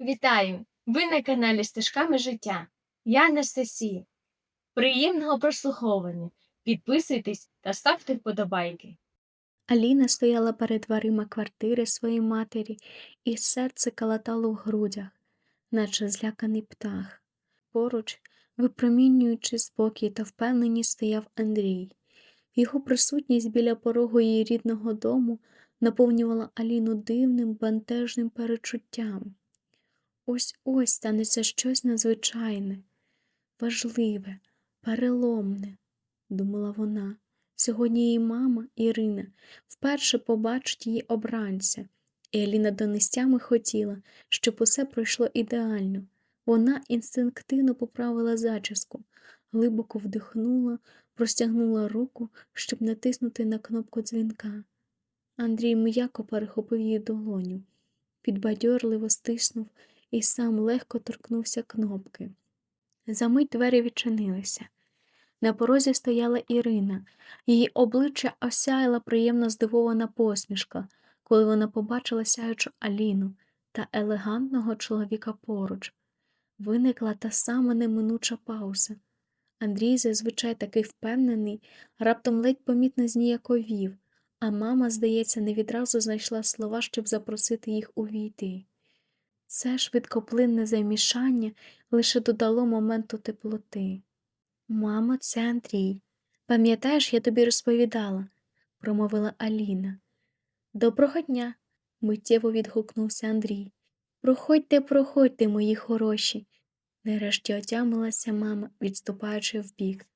Вітаю! Ви на каналі Стежками життя. Я Анастасія. Приємного прослуховування. Підписуйтесь та ставте вподобайки. Аліна стояла перед дверима квартири своєї матері, і серце калатало в грудях, наче зляканий птах. Поруч, випромінюючи спокій та впевненість, стояв Андрій. Його присутність біля порогу її рідного дому наповнювала Аліну дивним, бентежним перечуттям. Ось ось станеться щось надзвичайне, важливе, переломне, думала вона. Сьогодні її мама Ірина вперше побачить її обранця, і Аліна донестями хотіла, щоб усе пройшло ідеально. Вона інстинктивно поправила зачіску, глибоко вдихнула, простягнула руку, щоб натиснути на кнопку дзвінка. Андрій м'яко перехопив її долоню, підбадьорливо стиснув і сам легко торкнувся кнопки. Замить двері відчинилися. На порозі стояла Ірина. Її обличчя осяяла приємно здивована посмішка, коли вона побачила сяючу Аліну та елегантного чоловіка поруч. Виникла та сама неминуча пауза. Андрій, зазвичай такий впевнений, раптом ледь помітно зніяковів, а мама, здається, не відразу знайшла слова, щоб запросити їх увійти. Це швидкоплинне замішання лише додало моменту теплоти. Мамо, це Андрій. Пам'ятаєш, я тобі розповідала, промовила Аліна. Доброго дня, миттєво відгукнувся Андрій. Проходьте, проходьте, мої хороші. Нарешті отямилася мама, відступаючи вбік.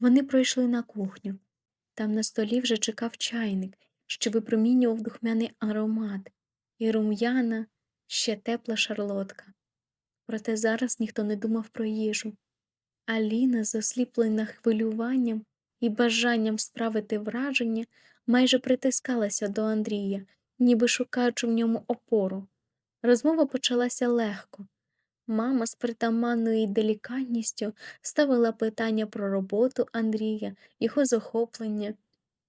Вони пройшли на кухню. Там на столі вже чекав чайник, що випромінював духмяний аромат, і рум'яна, ще тепла шарлотка. Проте зараз ніхто не думав про їжу. Аліна, засліплена хвилюванням і бажанням справити враження, майже притискалася до Андрія, ніби шукаючи в ньому опору. Розмова почалася легко. Мама з притаманною делікатністю ставила питання про роботу Андрія, його захоплення.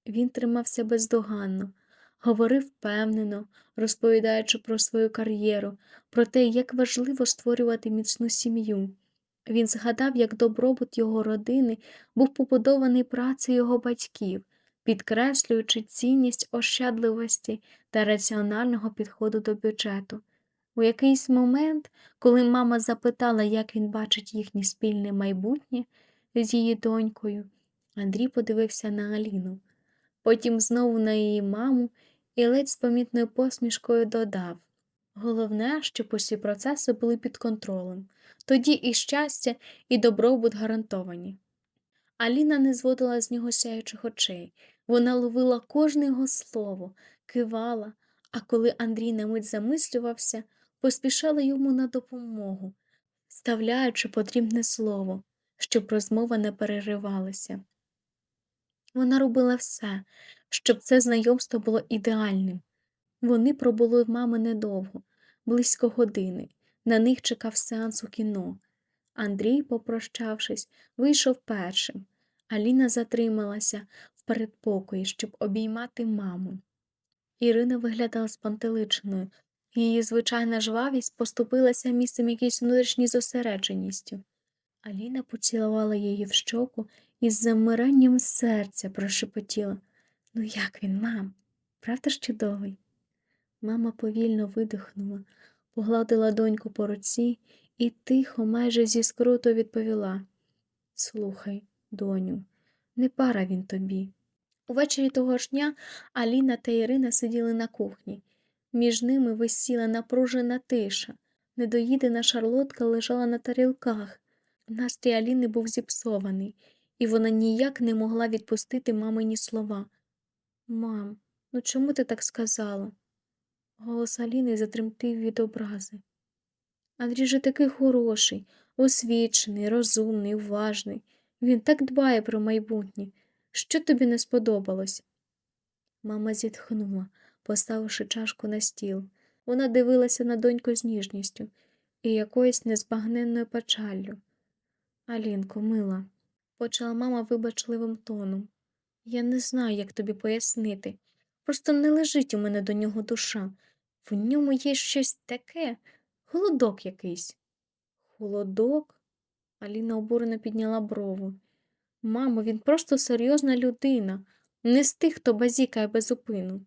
Він тримався бездоганно, говорив впевнено, розповідаючи про свою кар'єру, про те, як важливо створювати міцну сім'ю. Він згадав, як добробут його родини був побудований працею його батьків, підкреслюючи цінність ощадливості та раціонального підходу до бюджету. У якийсь момент, коли мама запитала, як він бачить їхнє спільне майбутнє з її донькою, Андрій подивився на Аліну, потім знову на її маму і ледь з помітною посмішкою додав Головне, щоб усі процеси були під контролем, тоді і щастя, і добробут гарантовані. Аліна не зводила з нього сяючих очей, вона ловила кожне його слово, кивала, а коли Андрій на мить замислювався, поспішала йому на допомогу, вставляючи потрібне слово, щоб розмова не переривалася. Вона робила все, щоб це знайомство було ідеальним. Вони пробули в мами недовго, близько години. На них чекав сеанс у кіно. Андрій, попрощавшись, вийшов першим. Аліна затрималася в передпокої, щоб обіймати маму. Ірина виглядала спантеличеною, її звичайна жвавість поступилася місцем якійсь внутрішній зосередженістю. Аліна поцілувала її в щоку і з замиранням серця прошепотіла Ну, як він, мам? Правда ж чудовий? Мама повільно видихнула, погладила доньку по руці і тихо, майже зі скруту відповіла Слухай, доню, не пара він тобі. Увечері того ж дня Аліна та Ірина сиділи на кухні. Між ними висіла напружена тиша. Недоїдена шарлотка лежала на тарілках. Настрій Аліни був зіпсований, і вона ніяк не могла відпустити мамині слова. Мам, ну чому ти так сказала? Голос Аліни затремтив від образи. Андрій же такий хороший, освічений, розумний, уважний. Він так дбає про майбутнє. Що тобі не сподобалось? Мама зітхнула, поставивши чашку на стіл. Вона дивилася на доньку з ніжністю і якоюсь незбагненною печаллю. Алінко, мила, почала мама вибачливим тоном. Я не знаю, як тобі пояснити. Просто не лежить у мене до нього душа. В ньому є щось таке, Холодок якийсь. Холодок? Аліна обурено підняла брову. Мамо, він просто серйозна людина, не з тих, хто базікає без зупину.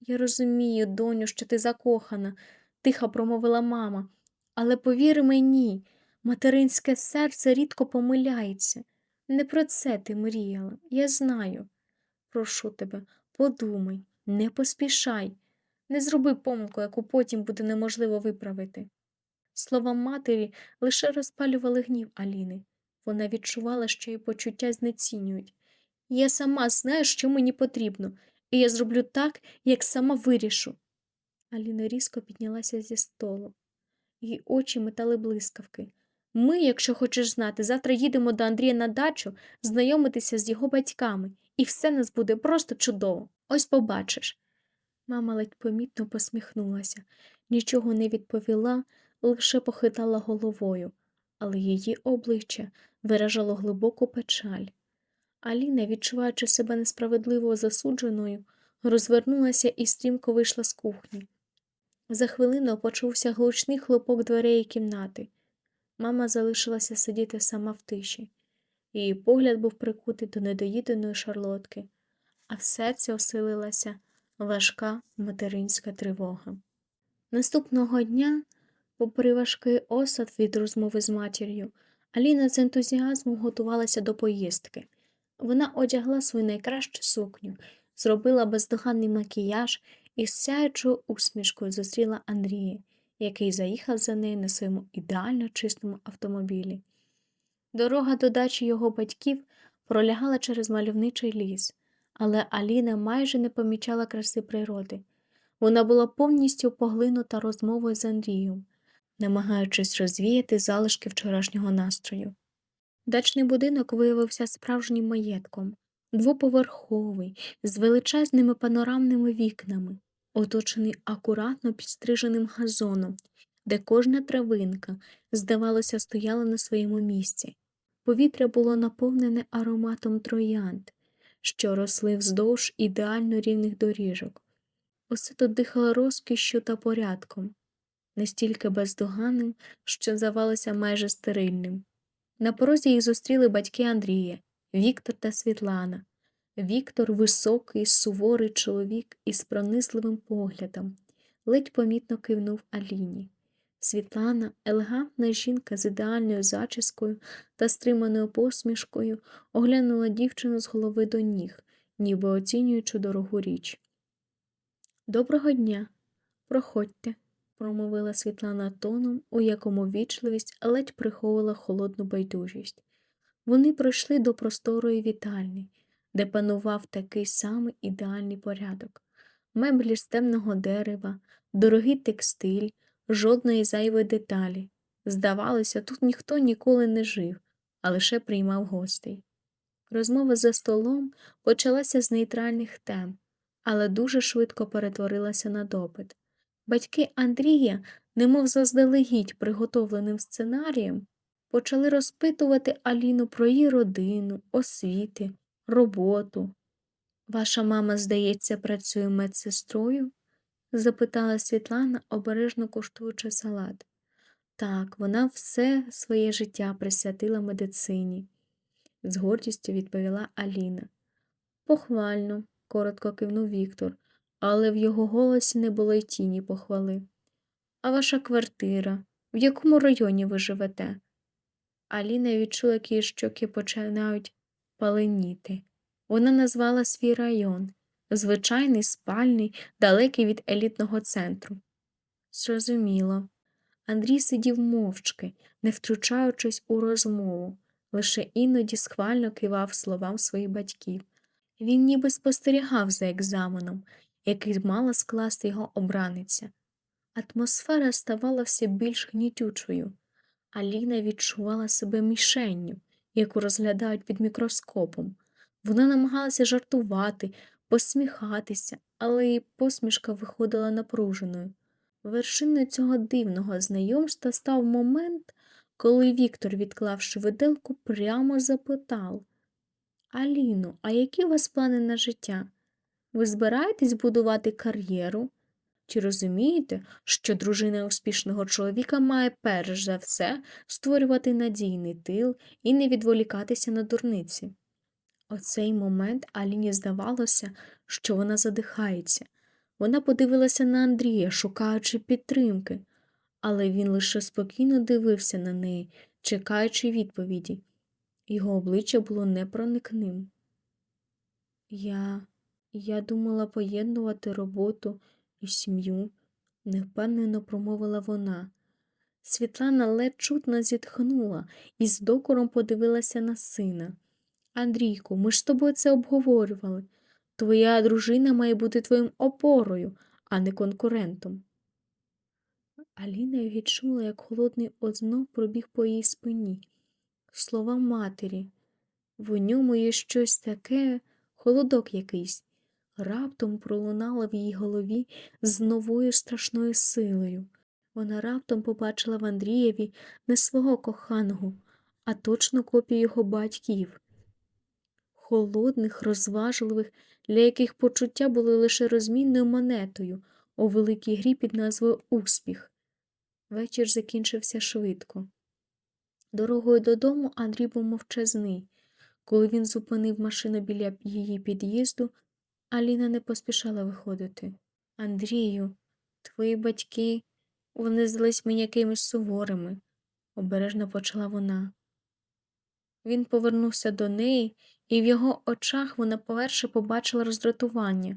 Я розумію, доню, що ти закохана, тихо промовила мама, але повір мені, материнське серце рідко помиляється. Не про це ти мріяла, я знаю. Прошу тебе, подумай, не поспішай, не зроби помилку, яку потім буде неможливо виправити. Слова матері лише розпалювали гнів Аліни. Вона відчувала, що її почуття знецінюють. Я сама знаю, що мені потрібно, і я зроблю так, як сама вирішу. Аліна різко піднялася зі столу. Її очі метали блискавки. Ми, якщо хочеш знати, завтра їдемо до Андрія на дачу знайомитися з його батьками, і все нас буде просто чудово. Ось побачиш. Мама ледь помітно посміхнулася, нічого не відповіла, лише похитала головою, але її обличчя виражало глибоку печаль. Аліна, відчуваючи себе несправедливо засудженою, розвернулася і стрімко вийшла з кухні. За хвилину почувся глучний хлопок дверей кімнати. Мама залишилася сидіти сама в тиші. Її погляд був прикутий до недоїденої шарлотки, а в серці оселилася важка материнська тривога. Наступного дня, попри важкий осад від розмови з матір'ю, Аліна з ентузіазмом готувалася до поїздки. Вона одягла свою найкращу сукню, зробила бездоганний макіяж і з сяючою усмішкою зустріла Андрія, який заїхав за нею на своєму ідеально чистому автомобілі. Дорога до дачі його батьків пролягала через мальовничий ліс, але Аліна майже не помічала краси природи. Вона була повністю поглинута розмовою з Андрієм, намагаючись розвіяти залишки вчорашнього настрою. Дачний будинок виявився справжнім маєтком, двоповерховий, з величезними панорамними вікнами, оточений акуратно підстриженим газоном, де кожна травинка, здавалося, стояла на своєму місці. Повітря було наповнене ароматом троянд, що росли вздовж ідеально рівних доріжок. Усе тут дихало розкішшю та порядком, настільки бездоганним, що здавалося майже стерильним. На порозі їх зустріли батьки Андрія, Віктор та Світлана. Віктор високий, суворий чоловік із пронизливим поглядом, ледь помітно кивнув Аліні. Світлана, елегантна жінка з ідеальною зачіскою та стриманою посмішкою, оглянула дівчину з голови до ніг, ніби оцінюючи дорогу річ. Доброго дня, проходьте, промовила Світлана тоном, у якому вічливість ледь приховувала холодну байдужість. Вони пройшли до просторої вітальні, де панував такий самий ідеальний порядок. Меблі з темного дерева, дорогий текстиль, жодної зайвої деталі. Здавалося, тут ніхто ніколи не жив, а лише приймав гостей. Розмова за столом почалася з нейтральних тем, але дуже швидко перетворилася на допит. Батьки Андрія, немов заздалегідь приготовленим сценарієм, почали розпитувати Аліну про її родину, освіти, роботу. Ваша мама, здається, працює медсестрою? запитала Світлана, обережно куштуючи салат. Так, вона все своє життя присвятила медицині, з гордістю відповіла Аліна. Похвально, коротко кивнув Віктор, але в його голосі не було й тіні похвали. А ваша квартира? В якому районі ви живете? Аліна відчула, як її щоки починають паленіти. Вона назвала свій район звичайний, спальний, далекий від елітного центру. Зрозуміло. Андрій сидів мовчки, не втручаючись у розмову, лише іноді схвально кивав словам своїх батьків. Він ніби спостерігав за екзаменом, який мала скласти його обраниця. Атмосфера ставала все більш гнітючою. Аліна відчувала себе мішенню, яку розглядають під мікроскопом. Вона намагалася жартувати, посміхатися, але її посмішка виходила напруженою. Вершиною цього дивного знайомства став момент, коли Віктор, відклавши виделку, прямо запитав Аліно, а які у вас плани на життя? Ви збираєтесь будувати кар'єру? Чи розумієте, що дружина успішного чоловіка має перш за все створювати надійний тил і не відволікатися на дурниці? У цей момент Аліні здавалося, що вона задихається. Вона подивилася на Андрія, шукаючи підтримки, але він лише спокійно дивився на неї, чекаючи відповіді. Його обличчя було непроникним. Я. Я думала поєднувати роботу і сім'ю, невпевнено промовила вона. Світлана ледь чутно зітхнула і з докором подивилася на сина. Андрійку, ми ж з тобою це обговорювали. Твоя дружина має бути твоїм опорою, а не конкурентом. Аліна відчула, як холодний ознов пробіг по її спині. Слова матері. В ньому є щось таке, холодок якийсь, раптом пролунала в її голові з новою страшною силою. Вона раптом побачила в Андрієві не свого коханого, а точно копію його батьків. Холодних, розважливих, для яких почуття були лише розмінною монетою у великій грі під назвою Успіх. Вечір закінчився швидко. Дорогою додому Андрій був мовчазний. Коли він зупинив машину біля її під'їзду, Аліна не поспішала виходити. Андрію, твої батьки, вони здались мені якимись суворими, обережно почала вона. Він повернувся до неї, і в його очах вона поперше побачила роздратування.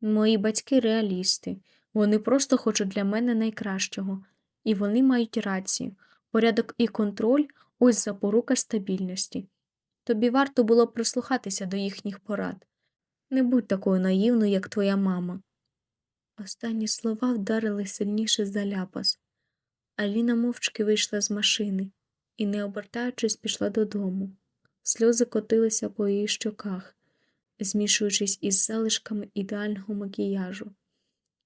Мої батьки реалісти, вони просто хочуть для мене найкращого, і вони мають рацію. Порядок і контроль ось запорука стабільності. Тобі варто було прислухатися до їхніх порад. Не будь такою наївною, як твоя мама. Останні слова вдарили сильніше за ляпас. Аліна мовчки вийшла з машини і, не обертаючись, пішла додому. Сльози котилися по її щоках, змішуючись із залишками ідеального макіяжу.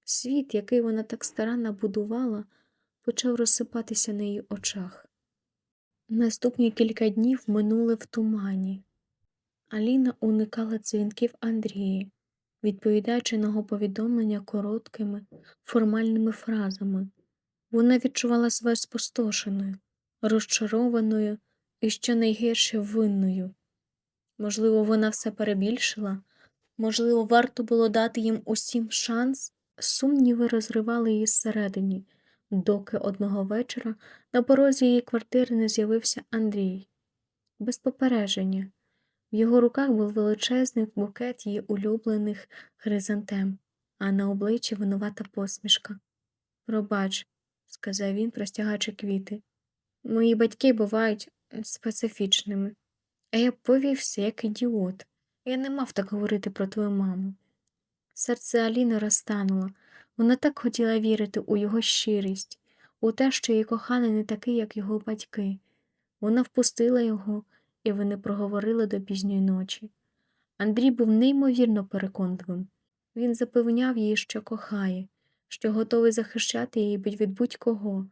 Світ, який вона так старанно будувала, почав розсипатися на її очах. Наступні кілька днів минули в тумані. Аліна уникала дзвінків Андрія, відповідаючи на його повідомлення короткими, формальними фразами. Вона відчувала себе спустошеною, розчарованою і що найгірше винною. Можливо, вона все перебільшила, можливо, варто було дати їм усім шанс, сумніви розривали її зсередині, доки одного вечора на порозі її квартири не з'явився Андрій. Без попередження. В його руках був величезний букет її улюблених хризантем, а на обличчі винувата посмішка. Пробач, сказав він, простягаючи квіти. Мої батьки бувають специфічними. А я повівся, як ідіот. Я не мав так говорити про твою маму. Серце Аліни розтануло. Вона так хотіла вірити у його щирість, у те, що її коханий не такий, як його батьки. Вона впустила його, і вони проговорили до пізньої ночі. Андрій був неймовірно переконливим. Він запевняв її, що кохає, що готовий захищати її від будь-кого,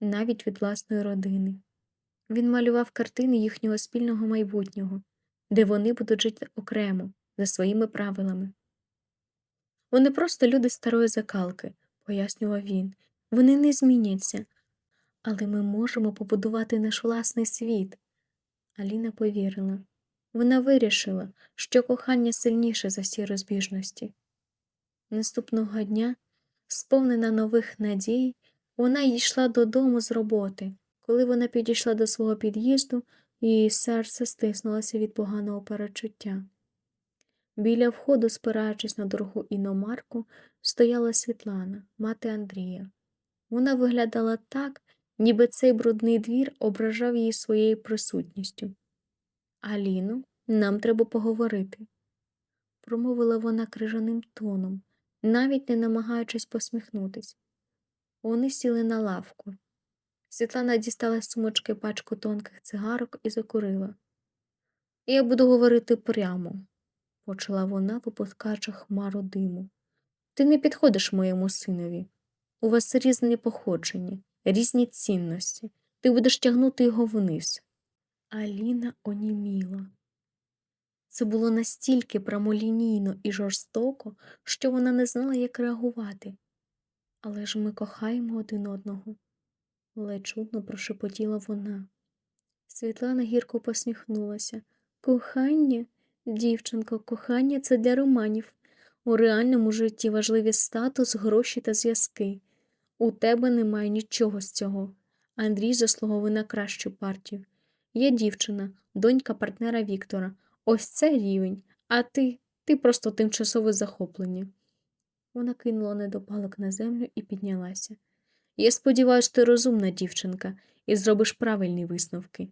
навіть від власної родини. Він малював картини їхнього спільного майбутнього, де вони будуть жити окремо, за своїми правилами. Вони просто люди старої закалки, пояснював він. Вони не зміняться, але ми можемо побудувати наш власний світ. Аліна повірила. Вона вирішила, що кохання сильніше за всі розбіжності. Наступного дня, сповнена нових надій, вона йшла додому з роботи. Коли вона підійшла до свого під'їзду, її серце стиснулося від поганого перечуття. Біля входу, спираючись на дорогу іномарку, стояла Світлана, мати Андрія. Вона виглядала так, ніби цей брудний двір ображав її своєю присутністю. Аліно, нам треба поговорити, промовила вона крижаним тоном, навіть не намагаючись посміхнутись. Вони сіли на лавку. Світлана дістала з сумочки пачку тонких цигарок і закурила. Я буду говорити прямо, почала вона, випускаючи хмару диму. Ти не підходиш моєму синові. У вас різне походження, різні цінності. Ти будеш тягнути його вниз. Аліна оніміла. Це було настільки прямолінійно і жорстоко, що вона не знала, як реагувати. Але ж ми кохаємо один одного, ледь чутно прошепотіла вона. Світлана гірко посміхнулася. Кохання, дівчинко, кохання це для романів. У реальному житті важливі статус, гроші та зв'язки. У тебе немає нічого з цього. Андрій заслуговує на кращу партію. Є дівчина, донька партнера Віктора. Ось це рівень. А ти, ти просто тимчасове захоплення. Вона кинула недопалок на землю і піднялася. Я сподіваюся, ти розумна дівчинка і зробиш правильні висновки.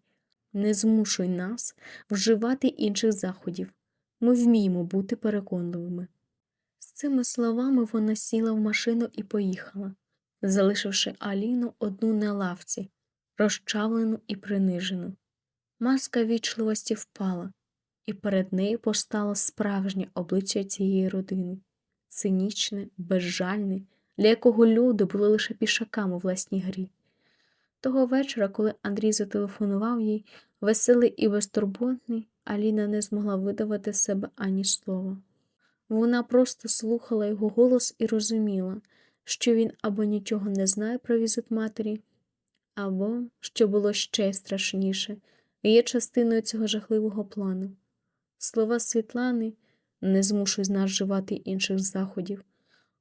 Не змушуй нас вживати інших заходів. Ми вміємо бути переконливими. З цими словами вона сіла в машину і поїхала, залишивши Аліну одну на лавці, розчавлену і принижену. Маска вічливості впала, і перед нею постало справжнє обличчя цієї родини цинічне, безжальне, для якого люди були лише пішаками у власній грі. Того вечора, коли Андрій зателефонував їй, веселий і безтурботний, Аліна не змогла видавати себе ані слова. Вона просто слухала його голос і розуміла, що він або нічого не знає про візит матері, або, що було ще страшніше, є частиною цього жахливого плану. Слова Світлани не змушуй з нас вживати інших заходів,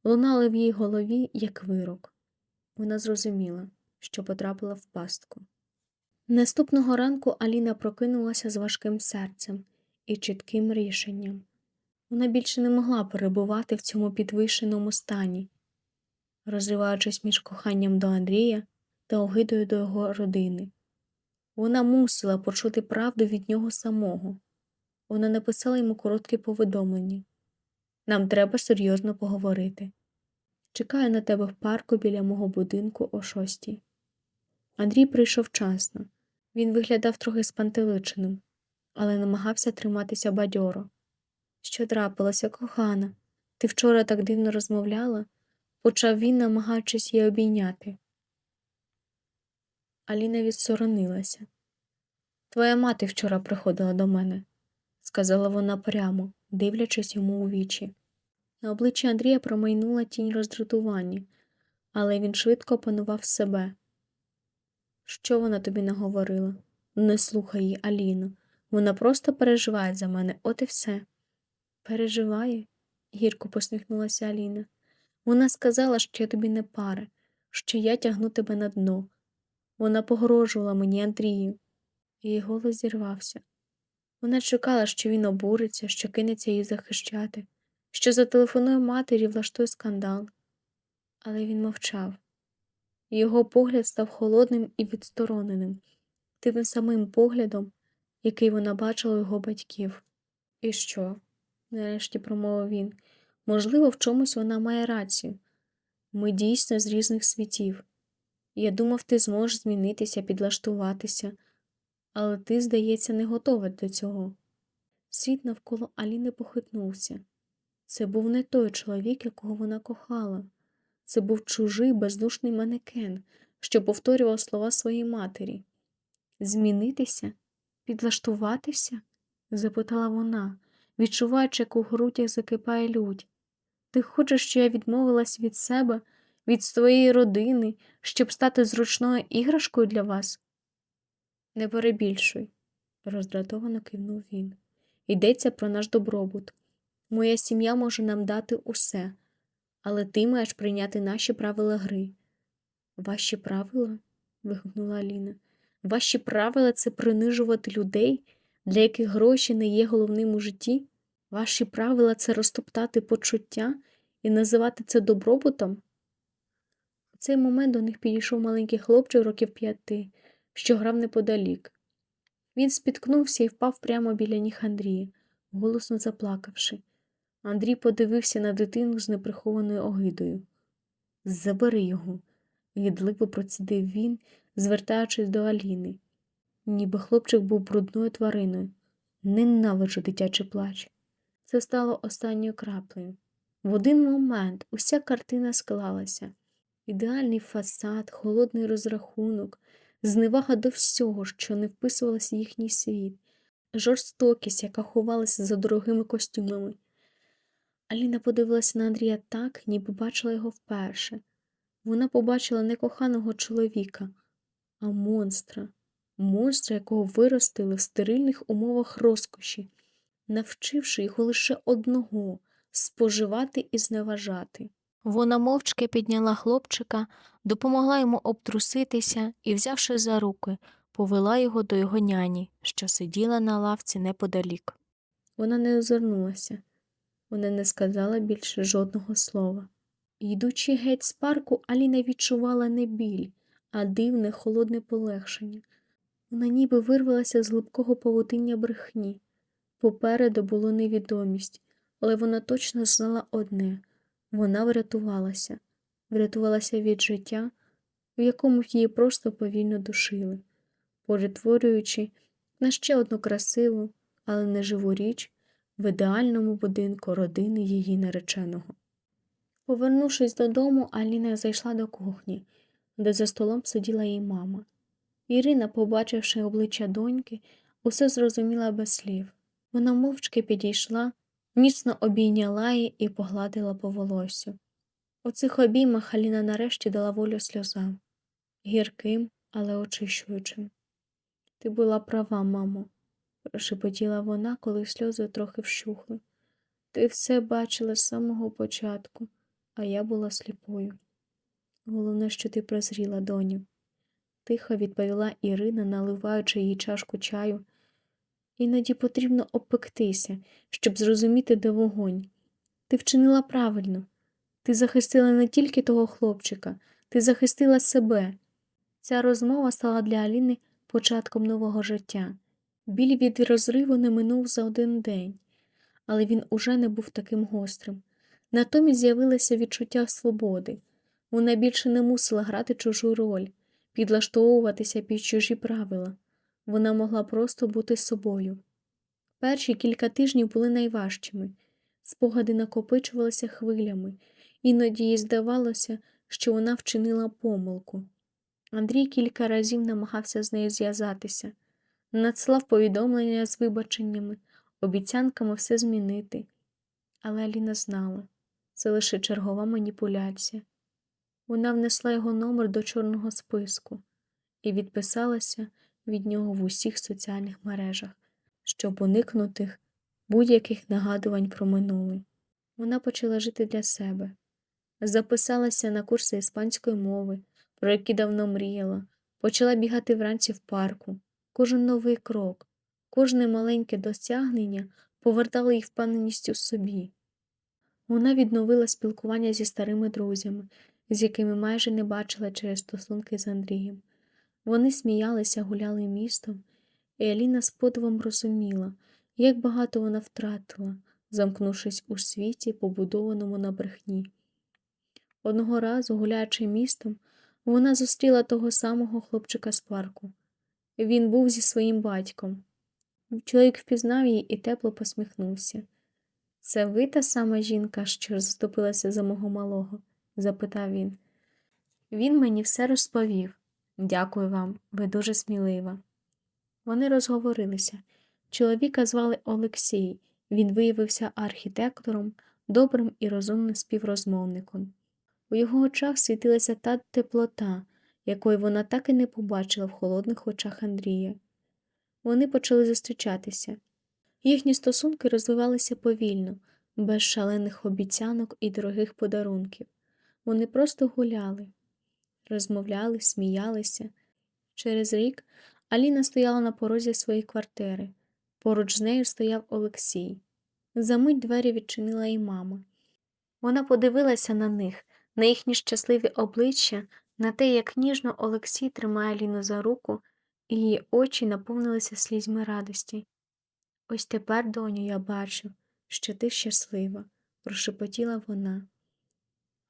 лунали в її голові як вирок. Вона зрозуміла, що потрапила в пастку. Наступного ранку Аліна прокинулася з важким серцем і чітким рішенням. Вона більше не могла перебувати в цьому підвищеному стані, розриваючись між коханням до Андрія та огидою до його родини. Вона мусила почути правду від нього самого. Вона написала йому коротке повідомлення. Нам треба серйозно поговорити. Чекаю на тебе в парку біля мого будинку о шостій. Андрій прийшов вчасно. Він виглядав трохи спантеличеним, але намагався триматися бадьоро. Що трапилося, кохана? Ти вчора так дивно розмовляла? Почав він, намагаючись її обійняти. Аліна відсоронилася. Твоя мати вчора приходила до мене, сказала вона прямо, дивлячись йому у вічі. На обличчі Андрія промайнула тінь роздратування, але він швидко опанував себе. Що вона тобі наговорила? Не слухай її, Аліно. Вона просто переживає за мене, от і все. Переживає? гірко посміхнулася Аліна. Вона сказала, що я тобі не пара, що я тягну тебе на дно. Вона погрожувала мені Андрію. Її голос зірвався. Вона чекала, що він обуриться, що кинеться її захищати, що зателефонує матері влаштує скандал. Але він мовчав. Його погляд став холодним і відстороненим, тим самим поглядом, який вона бачила у його батьків. І що? нарешті промовив він. Можливо, в чомусь вона має рацію. Ми дійсно з різних світів. Я думав, ти зможеш змінитися, підлаштуватися, але ти, здається, не готова до цього. Світ навколо Аліни похитнувся. Це був не той чоловік, якого вона кохала. Це був чужий бездушний манекен, що повторював слова своєї матері. Змінитися? Підлаштуватися? запитала вона, відчуваючи, як у грудях закипає лють. Ти хочеш, щоб я відмовилась від себе, від своєї родини, щоб стати зручною іграшкою для вас? Не перебільшуй, роздратовано кивнув він. Йдеться про наш добробут. Моя сім'я може нам дати усе, але ти маєш прийняти наші правила гри. Ваші правила? вигукнула Аліна. Ваші правила це принижувати людей, для яких гроші не є головним у житті? Ваші правила це розтоптати почуття і називати це добробутом? У цей момент до них підійшов маленький хлопчик років п'яти, що грав неподалік. Він спіткнувся і впав прямо біля ніг Андрія, голосно заплакавши. Андрій подивився на дитину з неприхованою огидою. Забери його, гідливо процідив він, звертаючись до Аліни. Ніби хлопчик був брудною твариною. Ненавиджу дитячий плач. Це стало останньою краплею. В один момент уся картина склалася. Ідеальний фасад, холодний розрахунок, зневага до всього, що не вписувалося в їхній світ, жорстокість, яка ховалася за дорогими костюмами. Аліна подивилася на Андрія так, ніби бачила його вперше. Вона побачила не коханого чоловіка, а монстра, монстра, якого виростили в стерильних умовах розкоші, навчивши його лише одного споживати і зневажати. Вона мовчки підняла хлопчика, допомогла йому обтруситися і, взявши за руки, повела його до його няні, що сиділа на лавці неподалік. Вона не озирнулася, вона не сказала більше жодного слова. Йдучи геть з парку, Аліна відчувала не біль, а дивне холодне полегшення. Вона ніби вирвалася з глибкого павутиння брехні. Попереду було невідомість, але вона точно знала одне вона врятувалася, врятувалася від життя, в якому її просто повільно душили, перетворюючи на ще одну красиву, але не живу річ в ідеальному будинку родини її нареченого. Повернувшись додому, Аліна зайшла до кухні, де за столом сиділа її мама. Ірина, побачивши обличчя доньки, усе зрозуміла без слів. Вона мовчки підійшла, міцно обійняла її і погладила по волосю. У цих обіймах Аліна нарешті дала волю сльозам, гірким, але очищуючим. Ти була права, мамо, прошепотіла вона, коли сльози трохи вщухли. Ти все бачила з самого початку, а я була сліпою. Головне, що ти прозріла, доню, тихо відповіла Ірина, наливаючи їй чашку чаю. Іноді потрібно обпектися, щоб зрозуміти, де вогонь. Ти вчинила правильно. Ти захистила не тільки того хлопчика, ти захистила себе. Ця розмова стала для Аліни початком нового життя. Біль від розриву не минув за один день, але він уже не був таким гострим. Натомість з'явилося відчуття свободи. Вона більше не мусила грати чужу роль, підлаштовуватися під чужі правила. Вона могла просто бути собою. Перші кілька тижнів були найважчими. Спогади накопичувалися хвилями, іноді їй здавалося, що вона вчинила помилку. Андрій кілька разів намагався з нею зв'язатися, надслав повідомлення з вибаченнями, обіцянками все змінити. Але Аліна знала це лише чергова маніпуляція. Вона внесла його номер до чорного списку і відписалася від нього в усіх соціальних мережах, щоб уникнути будь-яких нагадувань про минуле. Вона почала жити для себе, записалася на курси іспанської мови, про які давно мріяла, почала бігати вранці в парку. Кожен новий крок, кожне маленьке досягнення повертало їй впевненість у собі. Вона відновила спілкування зі старими друзями, з якими майже не бачила через стосунки з Андрієм. Вони сміялися, гуляли містом, і Аліна з подивом розуміла, як багато вона втратила, замкнувшись у світі, побудованому на брехні. Одного разу, гуляючи містом, вона зустріла того самого хлопчика з парку. Він був зі своїм батьком. Чоловік впізнав її і тепло посміхнувся. Це ви та сама жінка, що заступилася за мого малого? запитав він. Він мені все розповів. Дякую вам, ви дуже смілива. Вони розговорилися. Чоловіка звали Олексій. Він виявився архітектором, добрим і розумним співрозмовником. У його очах світилася та теплота, якої вона так і не побачила в холодних очах Андрія. Вони почали зустрічатися. Їхні стосунки розвивалися повільно, без шалених обіцянок і дорогих подарунків. Вони просто гуляли, розмовляли, сміялися. Через рік Аліна стояла на порозі своєї квартири. Поруч з нею стояв Олексій. Замить двері відчинила і мама. Вона подивилася на них, на їхні щасливі обличчя, на те, як ніжно Олексій тримає Аліну за руку, і її очі наповнилися слізьми радості. Ось тепер, доню, я бачу, що ти щаслива, прошепотіла вона.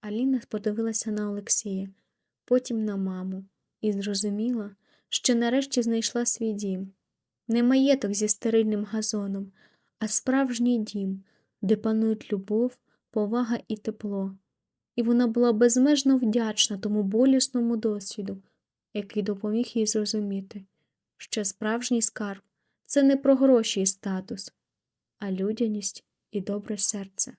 Аліна подивилася на Олексія, потім на маму, і зрозуміла, що нарешті знайшла свій дім. Не маєток зі стерильним газоном, а справжній дім, де панують любов, повага і тепло. І вона була безмежно вдячна тому болісному досвіду, який допоміг їй зрозуміти, що справжній скарб це не про гроші і статус, а людяність і добре серце.